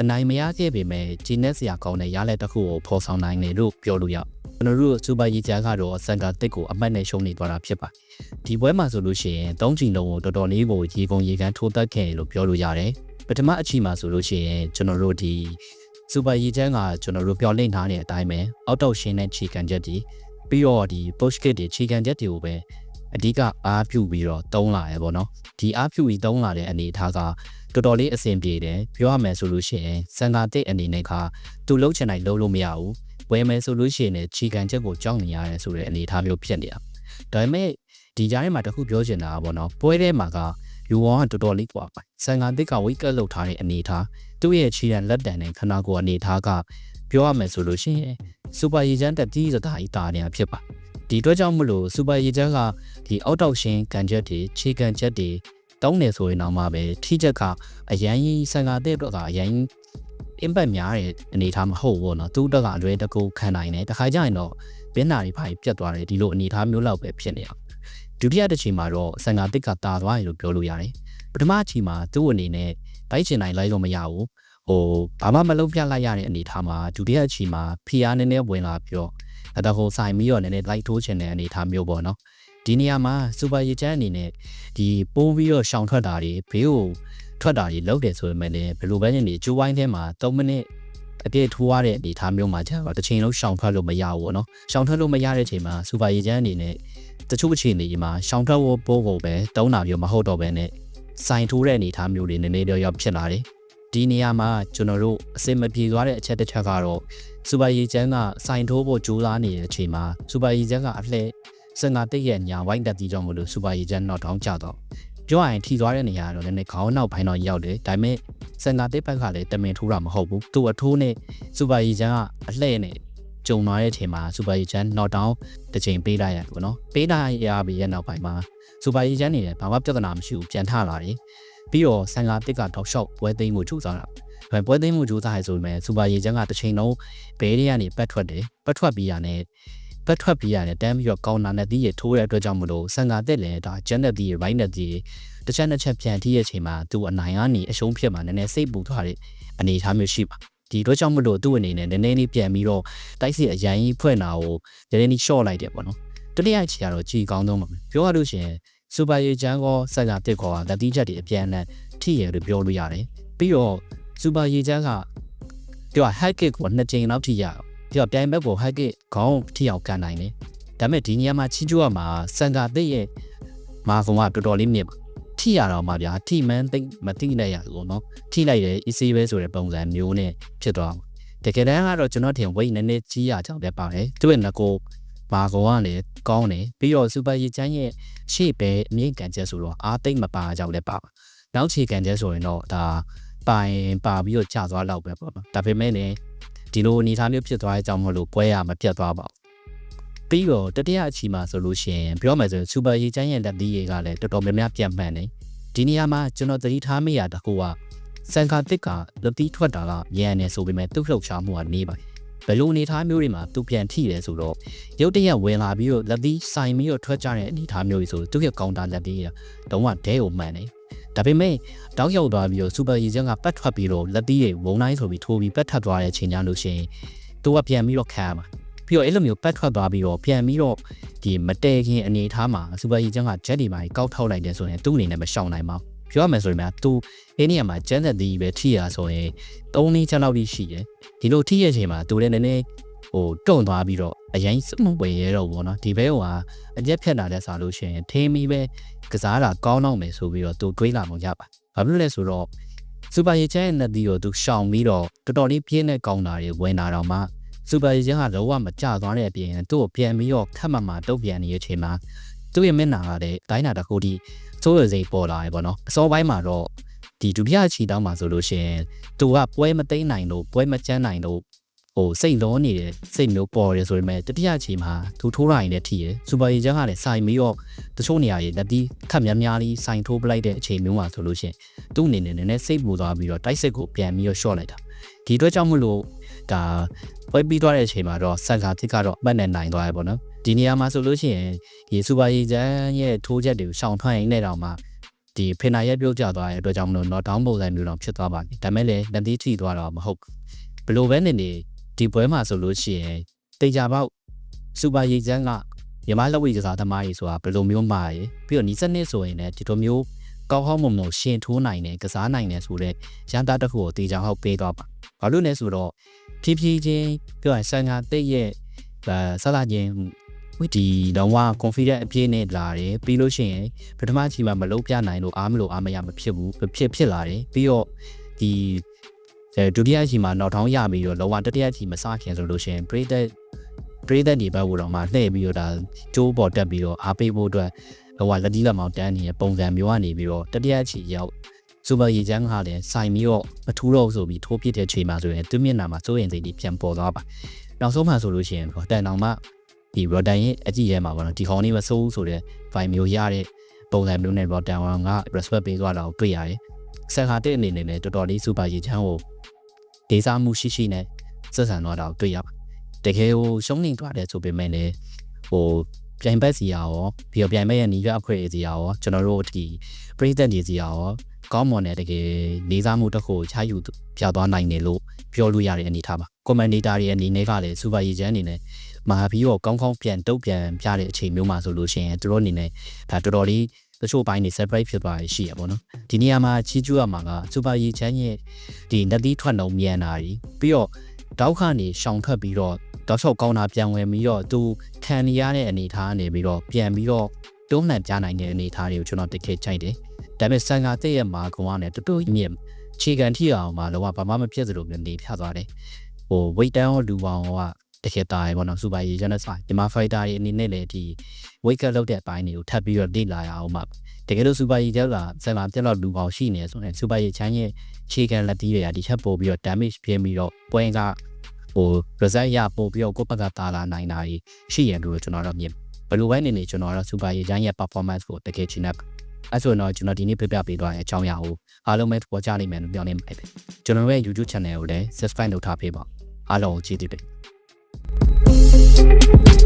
အနိုင်မရခဲ့ပေမဲ့ဂျီနက်စရာကောင်းတဲ့ရလက်တစ်ခုကိုဖော်ဆောင်နိုင်တယ်လို့ပြောလို့ရကျွန်တော်တို့စူပါရီဂျာကတော့စန်ကာတစ်ကိုအမှတ်နဲ့ရှုံးနေသွားတာဖြစ်ပါတယ်ဒီပွဲမှာဆိုလို့ရှိရင်၃ချီလုံးကိုတော်တော်လေးကိုရေကုန်ရေကန်ထိုးတက်ခဲ့လို့ပြောလို့ရတယ်ပထမအချီမှာဆိုလို့ရှိရင်ကျွန်တော်တို့ဒီစူပါရီဂျန်ကကျွန်တော်တို့ပြောလင့်ထားတဲ့အတိုင်းပဲအောက်တော့ရှင်းတဲ့ခြေကန်ချက်တွေပြီးတော့ဒီ push kit တွေခြေကန်ချက်တွေကိုပဲအဓိကအားပြုပြီးတော့တုံးလာရပေါ့နော်ဒီအားပြုပြီးတုံးလာတဲ့အနေအထားက တော်တော်လေးအဆင်ပြေတယ်ပြောရမယ်ဆိုလို့ရှိရင်စံကာတိတ်အနေနဲ့ကသူလှုပ်ချင်တိုင်းလှုပ်လို့မရဘူးဝယ်မယ်ဆိုလို့ရှိရင်လည်းခြေခံချက်ကိုကြောက်နေရတယ်ဆိုတဲ့အနေအထားမျိုးဖြစ်နေတာဒါပေမဲ့ဒီကြားထဲမှာတခုပြောချင်တာကပေါ့နော်ပွဲထဲမှာကယူဝေါကတော်တော်လေးကွာစံကာတိတ်ကဝိတ်ကတ်လှုပ်ထားတဲ့အနေအထားသူ့ရဲ့ခြေခံလက်တန်နဲ့ခနာကိုအနေအထားကပြောရမယ်ဆိုလို့ရှိရင်စူပါရီချန်တက်ပြီးဆိုတာအတားနေတာဖြစ်ပါဒီအတွက်ကြောင့်မလို့စူပါရီချန်ကဒီအောက်တောက်ရှင်ကန်ချက်တွေခြေကန်ချက်တွေ တောင်းနေဆိုရင်တော့မှပဲထိချက်ကအရန်ကြီးဆန်ကာတဲ့အတွက်ကအရန် impact များတဲ့အနေထားမဟုတ်ဘောနော်သူ့အတွက်ကအလွဲတကူခံနိုင်တယ်တခါကျရင်တော့ဘင်းနာတွေဖိုင်ပြတ်သွားတယ်ဒီလိုအနေထားမျိုးလောက်ပဲဖြစ်နေအောင်ဒုတိယတစ်ချိန်မှာတော့ဆန်ကာတစ်ကတာသွားတယ်လို့ပြောလို့ရတယ်ပထမအချိန်မှာသူ့အနေနဲ့ဗိုက်ချင်နိုင်လိုက်တော့မရဘူးဟိုဘာမှမလုပ်ပြလိုက်ရတဲ့အနေထားမှာဒုတိယအချိန်မှာဖီအားနည်းနည်းဝင်လာပြီးတော့အတဟိုဆိုင်ပြီးတော့နည်းနည်းလိုက်ထိုးချင်တဲ့အနေထားမျိုးပေါ့နော် ဒီနေရာမှာစူပါရီချန်အနေနဲ့ဒီပိုးပြီးတော့ရှောင်ထွက်တာတွေဘေးကိုထွက်တာတွေလုပ်တယ်ဆိုပေမဲ့လည်းဘယ်လိုပဲနေကျိုးဝိုင်းထဲမှာ3မိနစ်အပြည့်ထိုးရတဲ့အနေအထားမျိုးမှာကျတော့တစ်ချိန်လုံးရှောင်ထွက်လို့မရဘူးပေါ့နော်ရှောင်ထွက်လို့မရတဲ့အချိန်မှာစူပါရီချန်အနေနဲ့တချို့အချိန်တွေမှာရှောင်ထွက်ဖို့ပိုးကိုပဲတုံးတာမျိုးမဟုတ်တော့ဘဲနဲ့စိုင်ထိုးတဲ့အနေအထားမျိုးတွေနည်းနည်းတော့ရောက်ဖြစ်လာတယ်ဒီနေရာမှာကျွန်တော်တို့အစင်မပြေသွားတဲ့အချက်တစ်ချက်ကတော့စူပါရီချန်ကစိုင်ထိုးဖို့ကြိုးစားနေတဲ့အချိန်မှာစူပါရီချန်ကအလှည့် စင်ကာတိတ်ရဲ့ညာဝိုင်းတက်တီကြောင့်မလို့စူပါရီချန်တော့တောင်းကြတော့ပြောရရင်ထီသွားတဲ့နေရာတော့လည်းခေါင်းနောက်ပိုင်းတော့ရောက်တယ်ဒါပေမဲ့စင်ကာတိတ်ဘက်ကလည်းတမင်ထိုးတာမဟုတ်ဘူးသူ့အထိုးနဲ့စူပါရီချန်ကအလှည့်နဲ့ကြုံသွားတဲ့အချိန်မှာစူပါရီချန် knock down တစ်ချိန်ပေးလိုက်ရတယ်ပေါ့နော်ပေးလိုက်ရပြီးရဲ့နောက်ပိုင်းမှာစူပါရီချန်နေတယ်ဘာမှပြဿနာမရှိဘူးပြန်ထလာတယ်ပြီးတော့ဆန်ကာတစ်ကတော့ရှော့ပွဲသိမ်းမှုကြိုးစားတာဒါပွဲသိမ်းမှုကြိုးစားရဆိုပေမဲ့စူပါရီချန်ကတစ်ချိန်လုံးဘဲတွေကနေပတ်ထွက်တယ်ပတ်ထွက်ပြီးရတဲ့ ပတ်ထွက်ပြီးရတယ်တန်းပြီးတော့ကောင်းနာနဲ့တီးရထိုးတဲ့အတွက်ကြောင့်မလို့ဆန်ကာတက်လည်းဒါဂျန်နဲ့တီးရဘိုင်းနဲ့တီးတစ်ချက်နှစ်ချက်ပြန်တီးရဲ့အချိန်မှာသူအနိုင်ကနေအရှုံးဖြစ်မှာနည်းနည်းစိတ်ပူသွားတဲ့အနေအထားမျိုးရှိပါဒီအတွက်ကြောင့်မလို့သူ့အနေနဲ့နည်းနည်းလေးပြန်ပြီးတော့တိုက်စီအရန်ကြီးဖွင့်တာကိုနည်းနည်းလေး short လိုက်တယ်ပေါ့နော်တတိယချီကတော့ကြည်ကောင်းဆုံးပါပဲပြောရလို့ရှိရင်စူပါရီချန်ကောဆက်ကတစ်ကောလက်တီးချက်တွေအပြန်အလှန်ထိရလို့ပြောလို့ရတယ်ပြီးတော့စူပါရီချန်ကပြော hack kick ကိုနှစ်ကြိမ်လောက်ထိရအောင် ပြီးတော့ပြိုင်ဘက်ကို hack kick ခေါင်းထိအောင်ကန်နိုင်တယ်ဒါပေမဲ့ဒီနေရာမှာချီကျူရမှာစန်ကာတစ်ရဲ့မာဖုံကတော်တော်လေးမြင့်ပါထိရတော့မှာဗျာထိမှန်းသိမသိနိုင်ရဘူးเนาะထိလိုက်တယ် easy ပဲဆိုတဲ့ပုံစံမျိုးနဲ့ဖြစ်သွားတကယ်တမ်းကတော့ကျွန်တော်ထင် weight နည်းနည်းကြီးရကြောင်းလည်းပါတယ်သူ့ရဲ့ငကိုမာကောကလည်းကောင်းတယ်ပြီးတော့ super ရချမ်းရဲ့ရှေ့ပဲအမြင့်ကန်ချက်ဆိုတော့အားသိမ့်မပါကြောင်းလည်းပါနောက်ခြေကန်ချက်ဆိုရင်တော့ဒါပိုင်ပါပြီးတော့ကျသွားတော့ပဲပေါ့နော်ဒါပေမဲ့လည်း ဒီလိုအနေထားမျိုးဖြစ်သွားတဲ့အကြောင်းမလို့ပွဲရမပြတ်သွားပါဘူးပြီးတော့တတိယအချီမှာဆိုလို့ရှိရင်ပြောမယ်ဆိုရင်စူပါရီချမ်းရဲ့လက်သီးတွေကလည်းတော်တော်များများပြန်မှန်နေဒီနေရာမှာကျွန်တော်သတိထားမိရတကူကစန်ကာတစ်ကလက်သီးထွက်တာကမြန်နေဆိုပေမဲ့သူ့လှုပ်ရှားမှုကနေပါဘယ်လိုအနေထားမျိုးတွေမှာသူပြန်ထိတယ်ဆိုတော့ရုတ်တရက်ဝင်လာပြီးတော့လက်သီးဆိုင်ပြီးတော့ထွက်ကြတဲ့အနေထားမျိုးတွေဆိုသူ့ရဲ့ကောင်တာလက်သီးကတုံးကဒဲကိုမှန်နေ ဒါပေမဲ့တောက်ရောက်သွားပြီးတော့စူပါရီဂျန်ကပတ်ထွက်ပြီးတော့လက်သီးတွေဝုံတိုင်းဆိုပြီးထိုးပြီးပတ်ထပ်သွားတဲ့ချိန်ကြလို့ရှိရင်သူကပြန်ပြီးတော့ခံရမှာပြီးတော့အဲ့လိုမျိုးပတ်ထွက်သွားပြီးတော့ပြန်ပြီးတော့ဒီမတဲခင်အနေထားမှာစူပါရီဂျန်ကဂျက်ဒီပိုင်းကောက်ထောက်လိုက်တယ်ဆိုရင်သူ့အနေနဲ့မရှောင်နိုင်ပါဘူးပြောရမယ်ဆိုရင်များသူအဲ့နေရာမှာကျန်းတဲ့ဒီပဲထိရဆိုရင်၃နည်းချက်လောက်ရှိတယ်ဒီလိုထိရချိန်မှာသူလည်းနည်းနည်း ဟိုတုံသွားပြီးတော့အရင်စမဝယ်ရတော့ဘောနော်ဒီဘဲကအရက်ဖြတ်တာလက်စားလို့ရှိရင်ထင်းမီပဲကစားတာကောင်းတော့မယ်ဆိုပြီးတော့သူတွေးလာမှရပါဘာဖြစ်လို့လဲဆိုတော့စူပါရီချန်ရဲ့နှစ်သီးကိုသူရှောင်ပြီးတော့တော်တော်လေးပြင်းတဲ့ကောင်းတာတွေဝင်လာတော့မှစူပါရီချန်ကလောကမကြသွားတဲ့အပြင်သူ့ကိုပြန်ပြီးတော့ခတ်မှမှတုတ်ပြန်နေတဲ့အချိန်မှာသူ့ရဲ့မျက်နှာကလည်းတိုင်းနာတစ်ခုထိစိုးရစိတ်ပေါ်လာတယ်ပေါ့နော်အစောပိုင်းမှာတော့ဒီဒုတိယချီတောင်းမှာဆိုလို့ရှိရင်သူကပွဲမသိမ်းနိုင်လို့ပွဲမချမ်းနိုင်လို့ ဟိုစိတ်လုံးနေတဲ့စိတ်မျိုးပေါ်တယ်ဆိုပေမဲ့တတိယချီမှာသူထိုးရရင်လည်းထိရယ်စူပါရီချန်ကလည်းစိုင်ပြီးတော့တချို့နေရာတွေလက်တီးခတ်များများလေးစိုင်ထိုးပလိုက်တဲ့အချိန်မျိုးမှာဆိုလို့ရှိရင်သူ့အနေနဲ့နည်းနည်းစိတ်ပူသွားပြီးတော့တိုက်စစ်ကိုပြန်ပြီးတော့ short လိုက်တာဒီအတွက်ကြောင့်မလို့ဒါပွဲပြီးသွားတဲ့အချိန်မှာတော့ဆန်ကာတစ်ကတော့မှတ်နဲ့နိုင်သွားရပေါ့နော်ဒီနေရာမှာဆိုလို့ရှိရင်ဒီစူပါရီချန်ရဲ့ထိုးချက်တွေကိုရှောင်ထွက်ရင်လည်းတော့မှဒီဖေနာရက်ပြုတ်ကျသွားတဲ့အတွက်ကြောင့်မလို့ not down ပုံစံမျိုးတော့ဖြစ်သွားပါပြီဒါမဲ့လည်းလက်သေးထိသွားတော့မဟုတ်ဘူးဘယ်လိုပဲနေနေ ဒီပွဲမှာဆိုလို့ရှိရင်တေချာပေါက်စူပါရိတ်ချမ်းကမြမလက်ဝိကစားသမားကြီးဆိုတာဘယ်လိုမျိုးမှာရယ်ပြီးတော့နီးစနစ်ဆိုရင်လည်းဒီလိုမျိုးကောင်းဟောင်းမုံမုံရှင်ထိုးနိုင်တယ်ကစားနိုင်တယ်ဆိုတော့ရန်တာတစ်ခုကိုတေချာဟောက်ပေးတော့ပါဘာလို့လဲဆိုတော့ဖြည်းဖြည်းချင်းပြောရင်ဆန်ကတိတ်ရဲ့ဆလာချင်းဝီဒီတော့ဝါ confident အပြည့်နဲ့လာတယ်ပြီးလို့ရှိရင်ပထမချိန်မှာမလုံးပြနိုင်လို့အားမလို့အားမရမဖြစ်ဘူးဖြစ်ဖြစ်လာတယ်ပြီးတော့ဒီ ဒုတိယချိန်မှာနောက်ထောင်းရပြီးတော့လောကတတိယချိန်မစခင်ဆိုလို့ရှိရင်ပရိသတ်ပရိသတ်ဒီဘက်ကိုတော့မှလှည့်ပြီးတော့ဒါကျိုးပေါ်တက်ပြီးတော့အားပေးဖို့အတွက်လောကလက်ဒီလက်မောင်တန်းနေတဲ့ပုံစံမျိုးကနေပြီးတော့တတိယချိန်ရောက်စူပါရီချမ်းကလည်းစိုင်ပြီးတော့မထူးတော့ဆိုပြီးထိုးပစ်တဲ့ချိန်မှာဆိုရင်သူမျက်နှာမှာစိုးရင်စိတ်ကြီးပြန်ပေါ်သွားပါနောက်ဆုံးမှဆိုလို့ရှိရင်တန်တောင်မှဒီ Rodan ရဲ့အကြည့်ရဲမှာပေါ့နော်ဒီခေါင်းလေးမစိုးဘူးဆိုတဲ့ file မျိုးရတဲ့ပုံစံမျိုးနဲ့ Rodan က respect ပေးသွားတာကိုတွေ့ရတယ် ဆက်ခါတဲ့အနေနဲ့လည်းတော်တော်လေးစူပါရီချမ်းကိုဒေသမှုရှိရှိနဲ့ဆက်ဆံသွားတာကိုတွေ့ရပါတကယ်ကိုရှုံးနေသွားတယ်ဆိုပေမဲ့လည်းဟိုပြိုင်ဘက်စီရောပြီးတော့ပြိုင်ဘက်ရဲ့ညီရွက်အဖွဲ့စီရောကျွန်တော်တို့ဒီပရိသတ်တွေစီရောကောင်းမွန်တဲ့တကယ်လေးစားမှုတစ်ခုချယူပြသွားနိုင်တယ်လို့ပြောလို့ရတဲ့အနေထားပါကွန်မန်ဒေတာတွေအနေနဲ့ကလည်းစူပါရီချမ်းအနေနဲ့မဟာဘီကိုကောင်းကောင်းပြန်တုတ်ပြန်ပြတဲ့အချိန်မျိုးမှာဆိုလို့ရှိရင်တို့အနေနဲ့ဒါတော်တော်လေး တချို့ဘိုင်းတွေ separate ဖြစ်သွားရရှိရပါတော့ဒီနေရာမှာချီးကျူးရမှာကစူပါရီချမ်းရဲ့ဒီနသီးထွက်နှုံမြန်တာကြီးပြီးတော့တောက်ခနေရှောင်ထွက်ပြီးတော့တောက်လျှောက်ကောင်းတာပြန်ဝင်ပြီးတော့သူခံနေရတဲ့အနေထားကနေပြီးတော့ပြန်ပြီးတော့တွန်းလှန်ပြနိုင်တဲ့အနေထားတွေကိုကျွန်တော်တကယ်ကြိုက်တယ်ဒါပေမဲ့ဆန်ကတဲ့ရဲ့မာကုံကနေတူတူမြင့်ခြေကန်ထိအောင်မှာလောကဘာမှမဖြစ်သလိုမျိုးနေဖြတ်သွားတယ်ဟို weight down လူပေါင်းက တကယ်တာရယ်ပေါ့နော်စူပါရီဂျန်နက်ဆိုင်ဒီမာဖိုက်တာတွေအနေနဲ့လည်းဒီ weight cut လုပ်တဲ့အပိုင်းတွေကိုထပ်ပြီးတော့လေ့လာရအောင်မှာတကယ်လို့စူပါရီတယောက်ကဆယ်မှာပြက်တော့လူပေါင်းရှိနေဆိုရင်စူပါရီချမ်းရဲ့ခြေကန်လက်တီးတွေကဒီချက်ပို့ပြီးတော့ damage ပြင်းပြီးတော့ပွဲကဟို result ရပို့ပြီးတော့ကိုယ့်ဘက်ကတာလာနိုင်တာရှိရလို့ကျွန်တော်တော့မြင်ဘယ်လိုပဲနေနေကျွန်တော်တော့ super ရေချမ်းရဲ့ performance ကိုတကယ်ချင်တဲ့အဲ့ဆိုတော့ကျွန်တော်ဒီနေ့ပြပြပေးသွားတဲ့အကြောင်းအရာကိုအားလုံးပဲသဘောကျနိုင်မယ်လို့ပြောနေပါတယ်ကျွန်တော်ရဲ့ YouTube channel ကိုလည်း subscribe လုပ်ထားပေးပါအားလုံးကိုကြည့်တည် တယ်